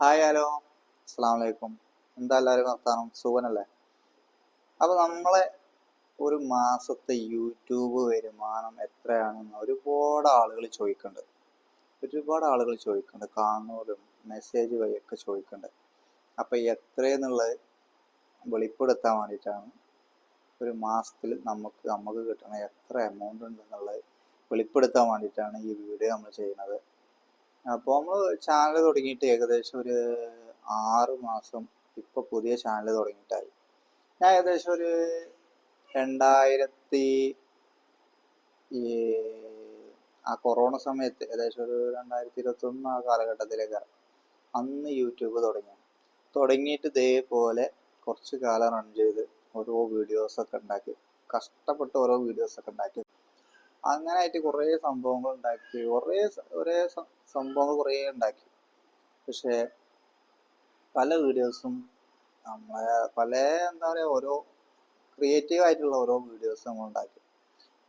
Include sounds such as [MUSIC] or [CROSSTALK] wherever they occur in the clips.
Hi hello അസ്സാം വലൈക്കും എന്താ എല്ലാവരും വർത്താനം? സുഖനല്ലേ അപ്പൊ നമ്മളെ ഒരു മാസത്തെ യൂട്യൂബ് വരുമാനം എത്രയാണെന്ന് ഒരുപാട് ആളുകൾ ചോദിക്കുന്നുണ്ട്. ഒരുപാട് ആളുകൾ ചോദിക്കുന്നുണ്ട്. കാണുന്നവരും മെസ്സേജ് വഴിയൊക്കെ ചോദിക്കുന്നുണ്ട്. അപ്പൊ എത്രയെന്നുള്ളത് വെളിപ്പെടുത്താൻ വേണ്ടിയിട്ടാണ് ഒരു മാസത്തിൽ നമുക്ക് നമുക്ക് കിട്ടുന്ന എത്ര എമൗണ്ട് ഉണ്ടെന്നുള്ളത് വെളിപ്പെടുത്താൻ വേണ്ടിയിട്ടാണ് ഈ വീഡിയോ നമ്മൾ ചെയ്യുന്നത്. അപ്പോൾ നമ്മൾ ചാനൽ തുടങ്ങിയിട്ട് ഏകദേശം ഒരു ആറ് മാസം ഇപ്പൊ പുതിയ ചാനൽ തുടങ്ങിയിട്ടായി. ഞാൻ ഏകദേശം ഒരു രണ്ടായിരത്തി ഈ ആ കൊറോണ സമയത്ത് ഏകദേശം ഒരു രണ്ടായിരത്തി ഇരുപത്തി ഒന്ന് ആ കാലഘട്ടത്തിലേക്ക് അന്ന് യൂട്യൂബ് തുടങ്ങി. തുടങ്ങിയിട്ട് ഇതേപോലെ കുറച്ച് കാലം റൺ ചെയ്ത് ഓരോ വീഡിയോസ് ഒക്കെ ഉണ്ടാക്കി. കഷ്ടപ്പെട്ട് ഓരോ വീഡിയോസ് ഒക്കെ ഉണ്ടാക്കി. അങ്ങനെ ആയിട്ട് കുറേ സംഭവങ്ങൾ ഉണ്ടാക്കി. കുറേ ഒരേ സംഭവങ്ങൾ കുറേ ഉണ്ടാക്കി. പക്ഷേ പല വീഡിയോസും നമ്മളെ പല എന്താ പറയുക ഓരോ ക്രിയേറ്റീവ് ആയിട്ടുള്ള ഓരോ വീഡിയോസ് നമ്മൾ ഉണ്ടാക്കി.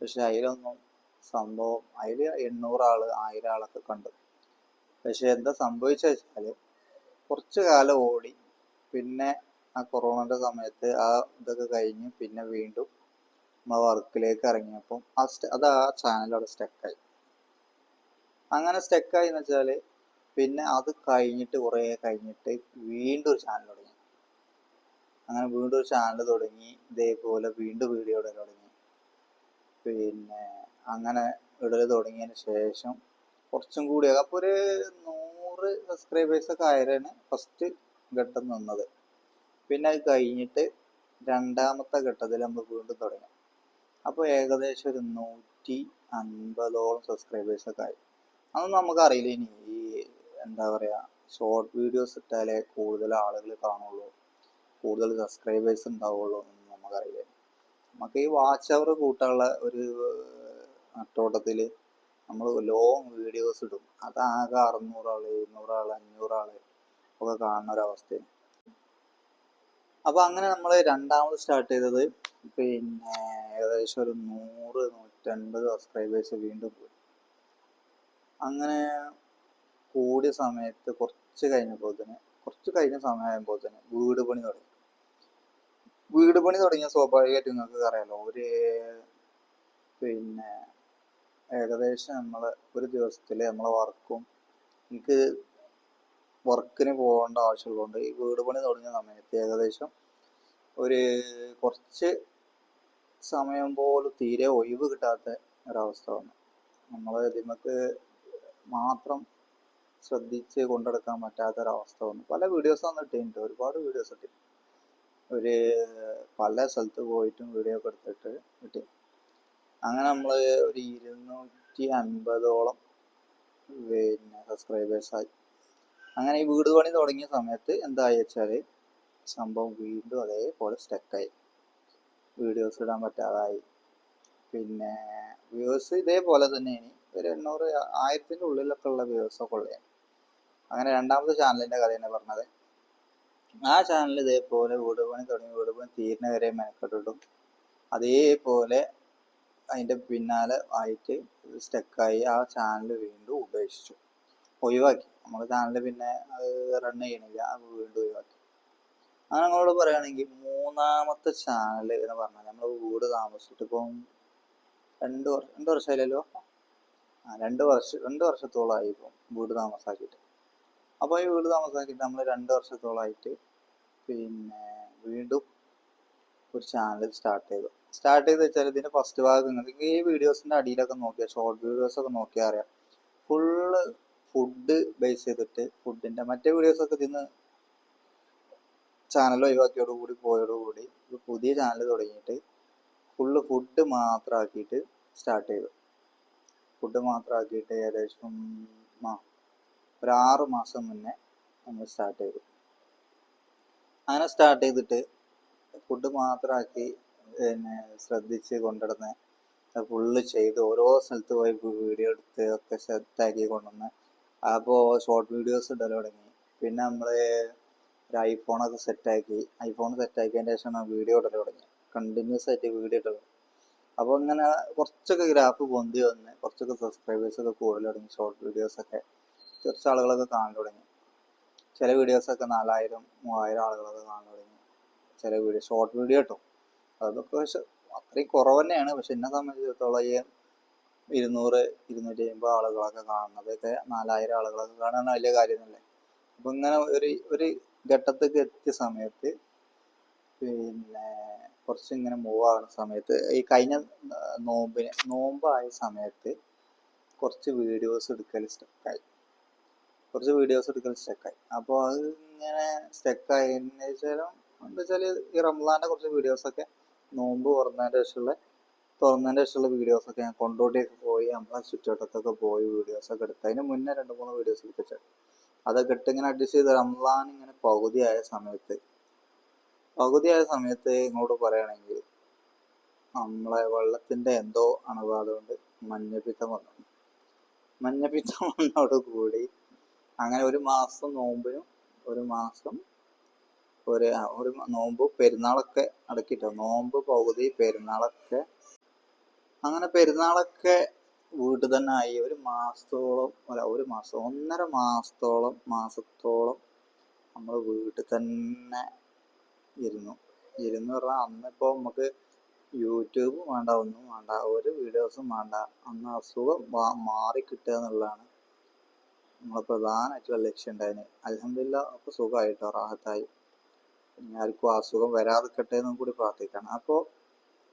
പക്ഷെ അതിലൊന്നും സംഭവം അതിൽ ആൾ ആയിരം ആളൊക്കെ കണ്ടു. പക്ഷെ എന്താ സംഭവിച്ച വെച്ചാൽ കുറച്ച് കാലം ഓടി. പിന്നെ ആ കൊറോണയുടെ സമയത്ത് ആ ഇതൊക്കെ കഴിഞ്ഞ് പിന്നെ വീണ്ടും നമ്മൾ വർക്കിലേക്ക് ഇറങ്ങിയപ്പം ആ അത് ആ ചാനൽ അവിടെ സ്റ്റക്കായി അങ്ങനെ സ്റ്റെക്കായി എന്ന് വെച്ചാൽ പിന്നെ അത് കഴിഞ്ഞിട്ട് കുറേ കഴിഞ്ഞിട്ട് വീണ്ടും ഒരു ചാനൽ തുടങ്ങി. അങ്ങനെ വീണ്ടും ഒരു ചാനൽ തുടങ്ങി ഇതേപോലെ വീണ്ടും വീഡിയോ ഇടൽ തുടങ്ങി. പിന്നെ അങ്ങനെ ഇടൽ തുടങ്ങിയതിന് ശേഷം കുറച്ചും കൂടി അപ്പോൾ ഒരു നൂറ് സബ്സ്ക്രൈബേഴ്സ് ഒക്കെ ആയിരുന്നു ഫസ്റ്റ് ഘട്ടം നിന്നത്. പിന്നെ അത് കഴിഞ്ഞിട്ട് രണ്ടാമത്തെ ഘട്ടത്തിൽ നമ്മൾ വീണ്ടും തുടങ്ങി. അപ്പോൾ ഏകദേശം ഒരു നൂറ്റി അൻപതോളം സബ്സ്ക്രൈബേഴ്സ് ഒക്കെ ആയി. അതൊന്നും നമുക്കറിയില്ല ഇനി. ഈ എന്താ പറയാ ഷോർട്ട് വീഡിയോസ് ഇട്ടാലേ കൂടുതൽ ആളുകൾ കാണുള്ളൂ. കൂടുതൽ സബ്സ്ക്രൈബേഴ്സ് ഉണ്ടാവുള്ളൂ എന്നൊന്നും നമുക്കറിയില്ല. നമുക്ക് ഈ വാച്ച് അവർ കൂട്ടാനുള്ള ഒരു നട്ടോട്ടത്തിൽ നമ്മൾ ലോങ് വീഡിയോസ് ഇടും. അതാകെ അറുന്നൂറ് ആൾ എഴുന്നൂറ് ആൾ അഞ്ഞൂറ് ആൾ ഒക്കെ കാണുന്ന ഒരവസ്ഥയാണ് അപ്പോൾ അങ്ങനെ നമ്മൾ രണ്ടാമത് സ്റ്റാർട്ട് ചെയ്തത് പിന്നെ ഏകദേശം ഒരു നൂറ് നൂറ്റൻപത് സബ്സ്ക്രൈബേഴ്സ് വീണ്ടും പോയി. അങ്ങനെ കൂടിയ സമയത്ത് കുറച്ച് കഴിഞ്ഞപ്പോൾ തന്നെ കുറച്ച് കഴിഞ്ഞ സമയമാകുമ്പോൾ തന്നെ വീട് പണി തുടങ്ങി. വീട് പണി തുടങ്ങിയ സ്വാഭാവികമായിട്ട് നിങ്ങൾക്ക് അറിയാലോ ഒരു പിന്നെ ഏകദേശം നമ്മൾ ഒരു ദിവസത്തിൽ നമ്മളെ വർക്കും എനിക്ക് വർക്കിന് പോകേണ്ട ആവശ്യമുള്ളതുകൊണ്ട് ഈ വീട് പണി തുടങ്ങിയ സമയത്ത് ഏകദേശം ഒരു കുറച്ച് സമയം പോലും തീരെ ഒഴിവ് കിട്ടാത്ത ഒരവസ്ഥ വന്നു. നമ്മൾ ഇതിമക്ക് മാത്രം ശ്രദ്ധിച്ച് കൊണ്ടെടുക്കാൻ പറ്റാത്ത ഒരവസ്ഥ വന്നു. പല വീഡിയോസ് ആണ് ഇട്ടിട്ടുണ്ട്. ഒരുപാട് വീഡിയോസ് ഇട്ടി ഒരു പല സ്ഥലത്ത് പോയിട്ടും വീഡിയോ ഒക്കെ എടുത്തിട്ട് കിട്ടി അങ്ങനെ നമ്മൾ ഒരു ഇരുന്നൂറ്റി അൻപതോളം പിന്നെ സബ്സ്ക്രൈബേഴ്സ് ആയി. അങ്ങനെ ഈ വീട് പണി തുടങ്ങിയ സമയത്ത് എന്തായി വെച്ചാൽ സംഭവം വീണ്ടും അതേപോലെ സ്റ്റക്കായി വീഡിയോസ് ഇടാൻ പറ്റാതായി. പിന്നെ വ്യൂസ് ഇതേപോലെ തന്നെയാണ്. ഒരു എണ്ണൂറ് ആയിരത്തിന്റെ ഉള്ളിലൊക്കെ ഉള്ള വ്യൂസൊക്കെ ഉള്ളത് അങ്ങനെ രണ്ടാമത്തെ ചാനലിന്റെ കഥയാണ് പറഞ്ഞത്. ആ ചാനൽ ഇതേപോലെ വീട് പണി തുടങ്ങി വീട് പണി തീരുന്ന വരെ മെനക്കെട്ടിട്ടും അതേപോലെ അതിന്റെ പിന്നാലെ ആയിട്ട് സ്റ്റക്കായി ആ ചാനൽ വീണ്ടും ഉപേക്ഷിച്ചു. ഒഴിവാക്കി. നമ്മുടെ ചാനൽ പിന്നെ റൺ ചെയ്യണില്ല അത് വീണ്ടും ഒഴിവാക്കി. അങ്ങനെ നമ്മളോട് പറയുകയാണെങ്കിൽ മൂന്നാമത്തെ ചാനൽ എന്ന് പറഞ്ഞാൽ നമ്മൾ വീട് താമസിച്ചിട്ട് ഇപ്പം രണ്ട് വർഷം രണ്ട് വർഷമായില്ലല്ലോ? രണ്ട് വർഷം രണ്ട് വർഷത്തോളമായി ഇപ്പം വീട് താമസാക്കിയിട്ട്. അപ്പോൾ ഈ വീട് താമസാക്കിയിട്ട് നമ്മൾ രണ്ട് വർഷത്തോളമായിട്ട് പിന്നെ വീണ്ടും ഒരു ചാനൽ സ്റ്റാർട്ട് ചെയ്തു. സ്റ്റാർട്ട് ചെയ്ത് വെച്ചാൽ ഇതിന്റെ ഫസ്റ്റ് ഭാഗം നിങ്ങൾക്ക് ഈ വീഡിയോസിന്റെ അടിയിലൊക്കെ നോക്കിയാൽ ഷോർട്ട് വീഡിയോസ് ഒക്കെ നോക്കിയാൽ അറിയാം. ഫുള്ള് ഫുഡ് ബേസ് ചെയ്തിട്ട് ഫുഡിന്റെ മറ്റേ വീഡിയോസ് ഒക്കെ ഇതിന്ന് ചാനൽ ഒഴിവാക്കിയോടുകൂടി പോയോടുകൂടി ഒരു പുതിയ ചാനൽ തുടങ്ങിയിട്ട് ഫുള്ള് ഫുഡ് മാത്രമാക്കിയിട്ട് സ്റ്റാർട്ട് ചെയ്തു. ഫുഡ് മാത്രമാക്കിയിട്ട് ഏകദേശം ഒരു ആറ് മാസം മുന്നേ നമ്മൾ സ്റ്റാർട്ട് ചെയ്തു. അങ്ങനെ സ്റ്റാർട്ട് ചെയ്തിട്ട് ഫുഡ് മാത്രമാക്കി പിന്നെ ശ്രദ്ധിച്ച് കൊണ്ടുവന്ന് ഫുള്ള് ചെയ്ത് ഓരോ സ്ഥലത്ത് പോയി വീഡിയോ എടുത്ത് ഒക്കെ സെറ്റാക്കി കൊണ്ടുവന്ന് അപ്പോൾ ഷോർട്ട് വീഡിയോസ് ഇടൽ തുടങ്ങി. പിന്നെ നമ്മൾ ഒരു ഐഫോണൊക്കെ സെറ്റാക്കി ഐഫോൺ സെറ്റാക്കിയതിന്റെ ശേഷമാണ് വീഡിയോ ഇടൽ തുടങ്ങി. കണ്ടിന്യൂസ് ആയിട്ട് വീഡിയോ ഇടൽ അപ്പോൾ ഇങ്ങനെ കുറച്ചൊക്കെ ഗ്രാഫ് പൊന്തി വന്ന് കുറച്ചൊക്കെ സബ്സ്ക്രൈബേഴ്സ് ഒക്കെ കൂടുതൽ തുടങ്ങി ഷോർട്ട് വീഡിയോസ് ഒക്കെ കുറച്ച് ആളുകളൊക്കെ കാണാൻ തുടങ്ങി. ചില വീഡിയോസ് ഒക്കെ നാലായിരം മൂവായിരം ആളുകളൊക്കെ കാണാൻ തുടങ്ങി. ചില വീഡിയോ ഷോർട്ട് വീഡിയോ കേട്ടോ അതൊക്കെ പക്ഷെ അത്രയും കുറവ് തന്നെയാണ്. പക്ഷെ എന്നെ സംബന്ധിച്ചിടത്തോളം ഈ ഇരുന്നൂറ് ഇരുന്നൂറ്റി അമ്പത് ആളുകളൊക്കെ കാണുന്നതൊക്കെ നാലായിരം ആളുകളൊക്കെ കാണാൻ വലിയ കാര്യമൊന്നുമില്ലേ. അപ്പം ഇങ്ങനെ ഒരു ഒരു ഘട്ടത്തേക്ക് എത്തിയ സമയത്ത് പിന്നെ കുറച്ച് ഇങ്ങനെ മൂവ് ആകുന്ന സമയത്ത് ഈ കഴിഞ്ഞ നോമ്പിന് നോമ്പായ സമയത്ത് കുറച്ച് വീഡിയോസ് എടുക്കൽ സ്റ്റക്കായി കുറച്ച് വീഡിയോസ് എടുക്കൽ സ്റ്റക്കായി അപ്പോൾ അത് ഇങ്ങനെ സ്റ്റക്കായി എന്ന് വെച്ചാലും എന്താ വെച്ചാൽ ഈ റംസാന്റെ കുറച്ച് വീഡിയോസൊക്കെ നോമ്പ് തുറന്നതിന്റെ ശേഷമുള്ള തുറന്നതിന്റെ ശേഷമുള്ള വീഡിയോസൊക്കെ ഞാൻ കൊണ്ടോട്ടിയൊക്കെ പോയി നമ്മളെ ചുറ്റുവട്ടത്തൊക്കെ പോയി വീഡിയോസൊക്കെ എടുത്ത്. അതിന് മുന്നേ രണ്ട് മൂന്ന് വീഡിയോസ് എടുത്തിട്ട് അതൊക്കെ ഇട്ട് ഇങ്ങനെ അഡ്ജസ്റ്റ് ചെയ്ത് റംസാൻ ഇങ്ങനെ പകുതിയായ സമയത്ത് പകുതിയായ സമയത്ത് ഇങ്ങോട്ട് പറയുകയാണെങ്കിൽ നമ്മളെ വെള്ളത്തിന്റെ എന്തോ അണുബാധ കൊണ്ട് മഞ്ഞപ്പിത്തം വന്നു. മഞ്ഞപ്പിത്തം [LAUGHS] വന്നോട് കൂടി അങ്ങനെ ഒരു മാസം നോമ്പിനും ഒരു മാസം ഒരു ഒരു നോമ്പ് പെരുന്നാളൊക്കെ അടക്കിട്ടോ. നോമ്പ് പകുതി പെരുന്നാളൊക്കെ. അങ്ങനെ പെരുന്നാളൊക്കെ വീട്ടിൽ തന്നെ ആയി. ഒരു മാസത്തോളം അല്ല ഒരു മാസം ഒന്നര മാസത്തോളം മാസത്തോളം നമ്മൾ വീട്ടിൽ തന്നെ ഇരുന്നു. ഇരുന്ന് പറഞ്ഞാൽ അന്നിപ്പോൾ നമുക്ക് യൂട്യൂബ് വേണ്ട ഒന്നും വേണ്ട ഒരു വീഡിയോസും വേണ്ട. അന്ന് അസുഖം മാറി കിട്ടുക എന്നുള്ളതാണ് നമ്മളെ പ്രധാനമായിട്ടുള്ള ലക്ഷ്യം ഉണ്ടായിന് അലഹമില്ല അപ്പോൾ സുഖമായിട്ടോ റാഹത്തായി. ഇനി ആർക്കും അസുഖം വരാതിരിക്കട്ടെ എന്നും കൂടി പ്രാർത്ഥിക്കണം. അപ്പോൾ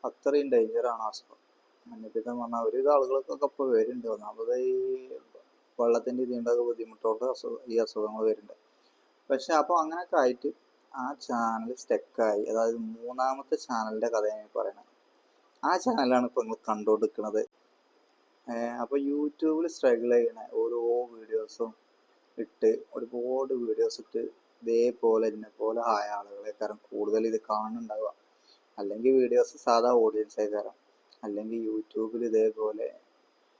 അത്രയും ഡേഞ്ചറാണ് അസുഖം. മഞ്ഞപ്പിത്തം പറഞ്ഞാൽ ഒരുവിധ ആളുകൾക്കൊക്കെ ഇപ്പോൾ വരുന്നുണ്ട്. ഒന്നാമത് ഈ വെള്ളത്തിന്റെ ഇതിന്റെയൊക്കെ ബുദ്ധിമുട്ടുകൊണ്ട് അസുഖം ഈ അസുഖങ്ങൾ വരുന്നുണ്ട്. പക്ഷെ അപ്പോൾ അങ്ങനെയൊക്കെ ആയിട്ട് ആ ചാനൽ സ്റ്റക്കായി അതായത് മൂന്നാമത്തെ ചാനലിന്റെ കഥയാണ് പറയുന്നത്. ആ ചാനലാണ് ഇപ്പോൾ നിങ്ങൾ കണ്ടുകൊണ്ടിരിക്കുന്നത്. അപ്പോൾ യൂട്യൂബിൽ സ്ട്രഗിൾ ചെയ്യണ ഓരോ വീഡിയോസും ഇട്ട് ഒരുപാട് വീഡിയോസ് ഇട്ട് ഇതേപോലെ എന്നെ പോലെ ആയ ആളുകളെ കാരണം കൂടുതൽ ഇത് കാണുന്നുണ്ടാവുക. അല്ലെങ്കിൽ വീഡിയോസ് സാധാ ഓഡിയൻസ് കാരണം അല്ലെങ്കിൽ യൂട്യൂബിൽ ഇതേപോലെ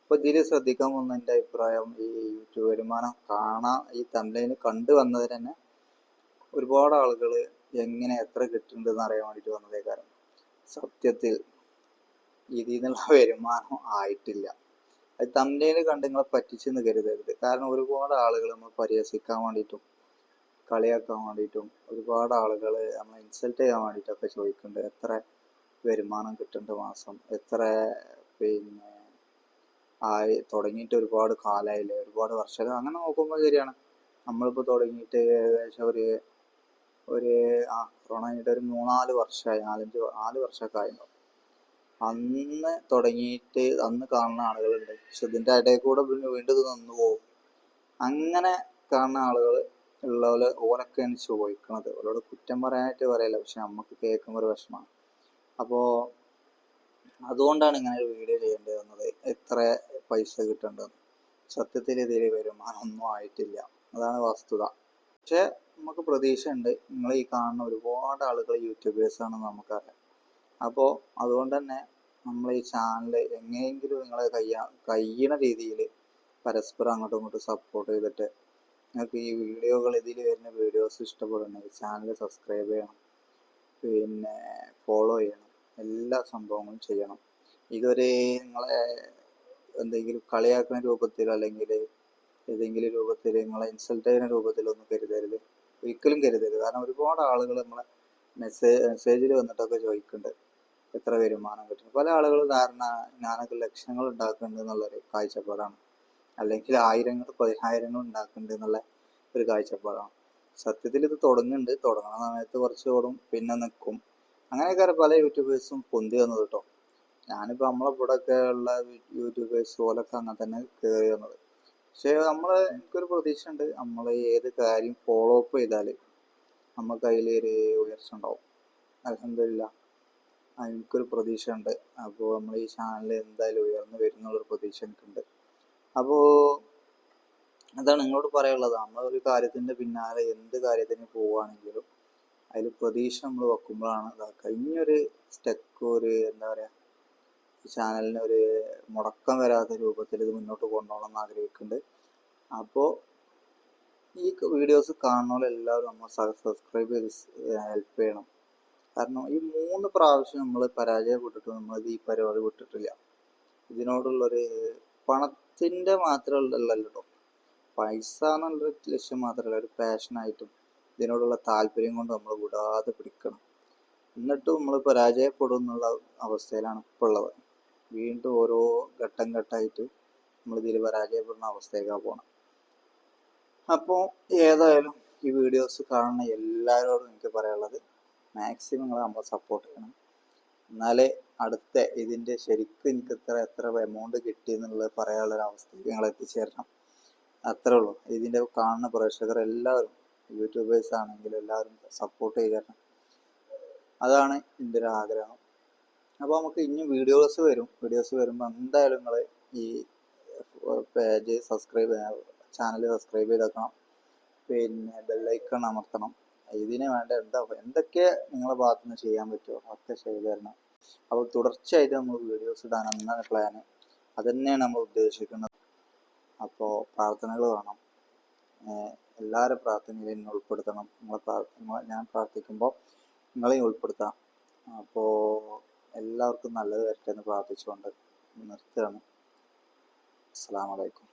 അപ്പോൾ ഇതിൽ ശ്രദ്ധിക്കാൻ വന്ന എന്റെ അഭിപ്രായം ഈ യൂട്യൂബ് വരുമാനം കാണാൻ ഈ തമിഴിന് കണ്ടു വന്നതിന് തന്നെ ഒരുപാട് ആളുകൾ എങ്ങനെ എത്ര കിട്ടുന്നുണ്ടെന്ന് അറിയാൻ വേണ്ടിയിട്ട് വന്നതേ കാരണം സത്യത്തിൽ ഇതിൽ നിന്നുള്ള [LAUGHS] വരുമാനം ആയിട്ടില്ല. അത് തമിഴിൽ കണ്ട് നിങ്ങളെ പറ്റിച്ചെന്ന് കരുതരുത്. കാരണം ഒരുപാട് ആളുകൾ നമ്മൾ പരിഹസിക്കാൻ വേണ്ടിയിട്ടും കളിയാക്കാൻ വേണ്ടിയിട്ടും ഒരുപാട് ആളുകൾ നമ്മൾ ഇൻസൾട്ട് ചെയ്യാൻ വേണ്ടിയിട്ടൊക്കെ ചോദിക്കുന്നുണ്ട് എത്ര വരുമാനം കിട്ടുന്നുണ്ട് മാസം? എത്ര പിന്നെ ആയി തുടങ്ങിയിട്ട് ഒരുപാട് കാലമായില്ലേ ഒരുപാട് വർഷം അങ്ങനെ നോക്കുമ്പോൾ ശരിയാണ്. നമ്മളിപ്പോൾ തുടങ്ങിയിട്ട് ഏകദേശം ഒരു ഒരു ആ കൊറോണ കഴിഞ്ഞിട്ട് ഒരു മൂന്നാൽ വർഷമായി നാലഞ്ച് നാല് വർഷമൊക്കെ ആയിട്ടുണ്ടാവും. അന്ന് തുടങ്ങിയിട്ട് അന്ന് കാണുന്ന ആളുകളുണ്ട്. പക്ഷെ ഇതിന്റെ ഇടയിൽ കൂടെ പിന്നെ വീണ്ടും ഇത് നിന്ന് പോകും. അങ്ങനെ കാണുന്ന ആളുകൾ ഉള്ളവര് ഓലൊക്കെയാണ് ചോദിക്കണത്. ഓരോട് കുറ്റം പറയാനായിട്ട് പറയല്ല. പക്ഷെ നമുക്ക് കേൾക്കുമ്പോൾ ഒരു വിഷമമാണ്. അപ്പോൾ അതുകൊണ്ടാണ് ഇങ്ങനെ ഒരു വീഡിയോ ചെയ്യേണ്ടി വന്നത് എത്ര പൈസ കിട്ടേണ്ടത്? സത്യത്തിൽ ഇതിൽ വരുമാനം ഒന്നും ആയിട്ടില്ല. അതാണ് വസ്തുത. പക്ഷെ നമുക്ക് പ്രതീക്ഷയുണ്ട്. നിങ്ങൾ ഈ കാണുന്ന ഒരുപാട് ആളുകൾ യൂട്യൂബേഴ്സ് ആണെന്ന് നമുക്കറിയാം. അപ്പോൾ അതുകൊണ്ട് തന്നെ നമ്മൾ ഈ ചാനൽ എങ്ങനെയെങ്കിലും നിങ്ങൾ കയ്യ കഴിയണ രീതിയിൽ പരസ്പരം അങ്ങോട്ടും ഇങ്ങോട്ടും സപ്പോർട്ട് ചെയ്തിട്ട് നിങ്ങൾക്ക് ഈ വീഡിയോകൾ ഇതിൽ വരുന്ന വീഡിയോസ് ഇഷ്ടപ്പെടുന്നെങ്കിൽ ചാനൽ സബ്സ്ക്രൈബ് ചെയ്യണം. പിന്നെ ഫോളോ ചെയ്യണം. എല്ലാ സംഭവങ്ങളും ചെയ്യണം. ഇതുവരെ നിങ്ങളെ എന്തെങ്കിലും കളിയാക്കുന്ന രൂപത്തിൽ അല്ലെങ്കിൽ ഏതെങ്കിലും രൂപത്തിൽ നിങ്ങളെ ഇൻസൾട്ട് ചെയ്യുന്ന രൂപത്തിലൊന്നും കരുതരുത്. ഒരിക്കലും കരുതരുത്. കാരണം ഒരുപാട് ആളുകൾ നമ്മളെ മെസ്സേജ് മെസ്സേജിൽ വന്നിട്ടൊക്കെ ചോദിക്കുന്നുണ്ട് എത്ര വരുമാനം കിട്ടും. പല ആളുകൾ ധാരണ ഞാനൊക്കെ ലക്ഷങ്ങൾ ഉണ്ടാക്കുന്നുണ്ട് എന്നുള്ളൊരു കാഴ്ചപ്പാടാണ്. അല്ലെങ്കിൽ ആയിരങ്ങൾ പതിനായിരങ്ങൾ ഉണ്ടാക്കുന്നുണ്ട് എന്നുള്ള ഒരു കാഴ്ചപ്പാടാണ്. സത്യത്തിൽ ഇത് തുടങ്ങുന്നുണ്ട് തുടങ്ങുന്ന സമയത്ത് കുറച്ച് പിന്നെ നിൽക്കും അങ്ങനെയൊക്കെ പല യൂട്യൂബേഴ്സും പൊന്തി വന്നത് കേട്ടോ. ഞാനിപ്പോൾ നമ്മളെ ഇവിടെയൊക്കെ ഉള്ള യൂട്യൂബേഴ്സ് പോലൊക്കെ അങ്ങനെ തന്നെ കയറി വന്നത്. പക്ഷേ നമ്മൾ എനിക്കൊരു പ്രതീക്ഷ ഉണ്ട് നമ്മൾ ഏത് കാര്യം ഫോളോ അപ്പ് ചെയ്താൽ നമുക്ക് അതിലൊരു ഉയർച്ച ഉണ്ടാവും. അലഹമില്ല എനിക്കൊരു പ്രതീക്ഷ ഉണ്ട് അപ്പോൾ നമ്മൾ ഈ ചാനൽ എന്തായാലും ഉയർന്നു വരുന്നുള്ളൊരു പ്രതീക്ഷ എനിക്കുണ്ട്. അപ്പോൾ അതാണ് നിങ്ങളോട് പറയാനുള്ളത്. നമ്മൾ ഒരു കാര്യത്തിന്റെ പിന്നാലെ എന്ത് കാര്യത്തിന് പോവുകയാണെങ്കിലും അതിൽ പ്രതീക്ഷ നമ്മൾ വെക്കുമ്പോഴാണ് ഇനിയൊരു സ്റ്റെക്ക് ഒരു എന്താ പറയുക ചാനലിന് ഒരു മുടക്കം വരാത്ത രൂപത്തിൽ ഇത് മുന്നോട്ട് കൊണ്ടുപോകണം എന്ന് ആഗ്രഹിക്കുന്നുണ്ട്. അപ്പോൾ ഈ വീഡിയോസ് കാണുന്നവരെല്ലാവരും നമ്മൾ സബ്സ്ക്രൈബ് ചെയ്ത് ഹെൽപ്പ് ചെയ്യണം. കാരണം ഈ മൂന്ന് പ്രാവശ്യം നമ്മൾ പരാജയപ്പെട്ടിട്ട് നമ്മൾ ഈ പരിപാടി വിട്ടിട്ടില്ല. ഇതിനോടുള്ളൊരു പണത്തിന്റെ മാത്രമല്ലല്ലോ. കേട്ടോ പൈസ എന്നുള്ളൊരു ലക്ഷ്യം മാത്രമല്ല ഒരു പാഷനായിട്ടും ഇതിനോടുള്ള താല്പര്യം കൊണ്ട് നമ്മൾ വിടാതെ പിടിക്കണം. എന്നിട്ടും നമ്മൾ പരാജയപ്പെടും എന്നുള്ള അവസ്ഥയിലാണ് ഇപ്പോൾ ഉള്ളത്. വീണ്ടും ഓരോ ഘട്ടം ഘട്ടമായിട്ട് നമ്മൾ ഇതിൽ പരാജയപ്പെടുന്ന അവസ്ഥയൊക്കെ പോകണം അപ്പോൾ ഏതായാലും ഈ വീഡിയോസ് കാണുന്ന എല്ലാവരോടും എനിക്ക് പറയാനുള്ളത് മാക്സിമം നിങ്ങൾ നമ്മൾ സപ്പോർട്ട് ചെയ്യണം. എന്നാലേ അടുത്ത ഇതിന്റെ ശരിക്കും എനിക്ക് ഇത്ര എത്ര എമൗണ്ട് കിട്ടി എന്നുള്ളത് പറയാനുള്ള ഒരു അവസ്ഥയ്ക്ക് നിങ്ങൾ എത്തിച്ചേരണം. അത്രേ ഉള്ളൂ. ഇതിന്റെ കാണുന്ന പ്രേക്ഷകർ എല്ലാവരും യൂട്യൂബേഴ്സ് ആണെങ്കിലും എല്ലാവരും സപ്പോർട്ട് ചെയ്തരണം. അതാണ് എന്റെ ഒരു ആഗ്രഹം. അപ്പോൾ നമുക്ക് ഇനി വീഡിയോസ് വരും. വീഡിയോസ് വരുമ്പോൾ എന്തായാലും നിങ്ങൾ ഈ പേജ് സബ്സ്ക്രൈബ് ചാനൽ സബ്സ്ക്രൈബ് ചെയ്തേക്കണം. പിന്നെ ബെല്ലൈക്കൺ അമർത്തണം. ഇതിന് വേണ്ട എന്താ എന്തൊക്കെ നിങ്ങളെ ഭാഗത്തു നിന്ന് ചെയ്യാൻ പറ്റുമോ അതൊക്കെ ചെയ്തു തരണം. അപ്പോൾ തുടർച്ചയായിട്ട് നമ്മൾ വീഡിയോസ് ഇടാൻ എന്നാണ് പ്ലാന് അതുതന്നെയാണ് നമ്മൾ ഉദ്ദേശിക്കുന്നത്. അപ്പോൾ പ്രാർത്ഥനകൾ വേണം. എല്ലാവരും പ്രാർത്ഥനയിൽ എന്നെ ഉൾപ്പെടുത്തണം. നിങ്ങളെ പ്രാർത്ഥന ഞാൻ പ്രാർത്ഥിക്കുമ്പോൾ നിങ്ങളെയും ഉൾപ്പെടുത്താം. അപ്പോൾ എല്ലാവർക്കും നല്ലത് വരട്ടെ എന്ന് പ്രാർത്ഥിച്ചുകൊണ്ട് നിർത്തുകയാണ്. അസ്സാം വലൈക്കും